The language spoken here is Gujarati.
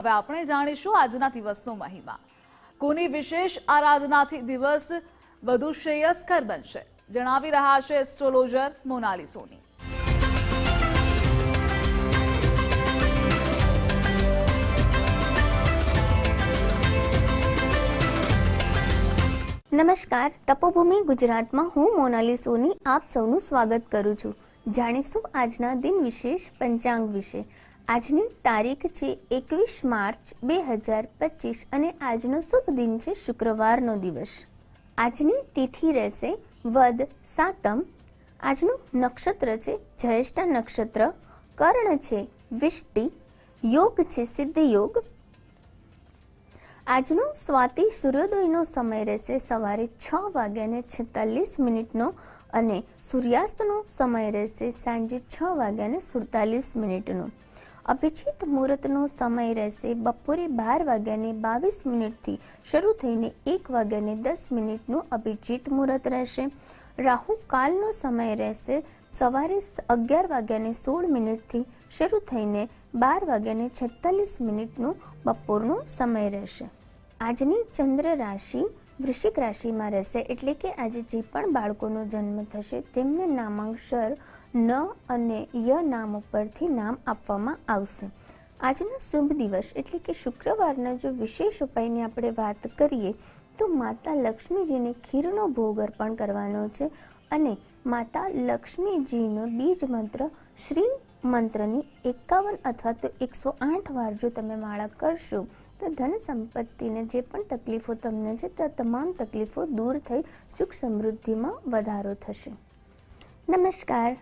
હવે આપણે જાણીશું આજના દિવસનો મહિમા. કોની વિશેષ આરાધનાથી દિવસ વધુ શ્રેયસ્કર બનશે? જણાવી રહ્યા છે એસ્ટ્રોલોજર મોનાલી સોની. નમસ્કાર, તપોભૂમિ ગુજરાતમાં હું મોનાલી સોની આપ સૌનું સ્વાગત કરું છું. જાણીશું આજના દિન વિશેષ પંચાંગ વિશે. આજની તારીખ છે એકવીસ માર્ચ બે હજાર પચીસ અને આજનો શુભ દિન છે શુક્રવારનો દિવસ. આજની તિથિ રહેશે વદ સાતમ. આજનું નક્ષત્ર છે જયેષ્ઠા નક્ષત્ર. કર્ણ છે વિષ્ટિ. યોગ છે સિદ્ધ યોગ આજનો સ્વાતિ સૂર્યોદયનો સમય રહેશે સવારે છ વાગ્યાને છેતાલીસ મિનિટનો અને સૂર્યાસ્તનો સમય રહેશે સાંજે છ વાગ્યાને સુડતાલીસ મિનિટનો. અભિજીત મુહૂર્તનો સમય રહેશે બપોરે બાર વાગ્યાને બાવીસ મિનિટથી શરૂ થઈને એક વાગ્યાને દસ મિનિટનું અભિજીત મુહૂર્ત રહેશે. રાહુ કાલનો સમય રહેશે સવારે અગિયાર વાગ્યાને સોળ મિનિટથી શરૂ થઈને બાર વાગ્યાને છેતાલીસ મિનિટનું બપોરનો સમય રહેશે. આજની ચંદ્ર રાશિ વૃશ્ચિક રાશિમાં રહેશે એટલે કે આજે જે પણ બાળકોનો જન્મ થશે તેમને નામાંક્ષર ન અને ય નામ ઉપરથી નામ આપવામાં આવશે. આજનો શુભ દિવસ એટલે કે શુક્રવારના જો વિશેષ ઉપાયની આપણે વાત કરીએ, તો માતા લક્ષ્મીજીને ખીરનો ભોગ અર્પણ કરવાનો છે અને માતા લક્ષ્મીજીનો બીજ મંત્ર શ્રી મંત્રની એકાવન અથવા તો એકસો આઠ વાર જો તમે માળા કરશો, તો ધન સંપત્તિને જે પણ તકલીફો તમને છે, તે તમામ તકલીફો દૂર થઈ સુખ સમૃદ્ધિમાં વધારો થશે. નમસ્કાર.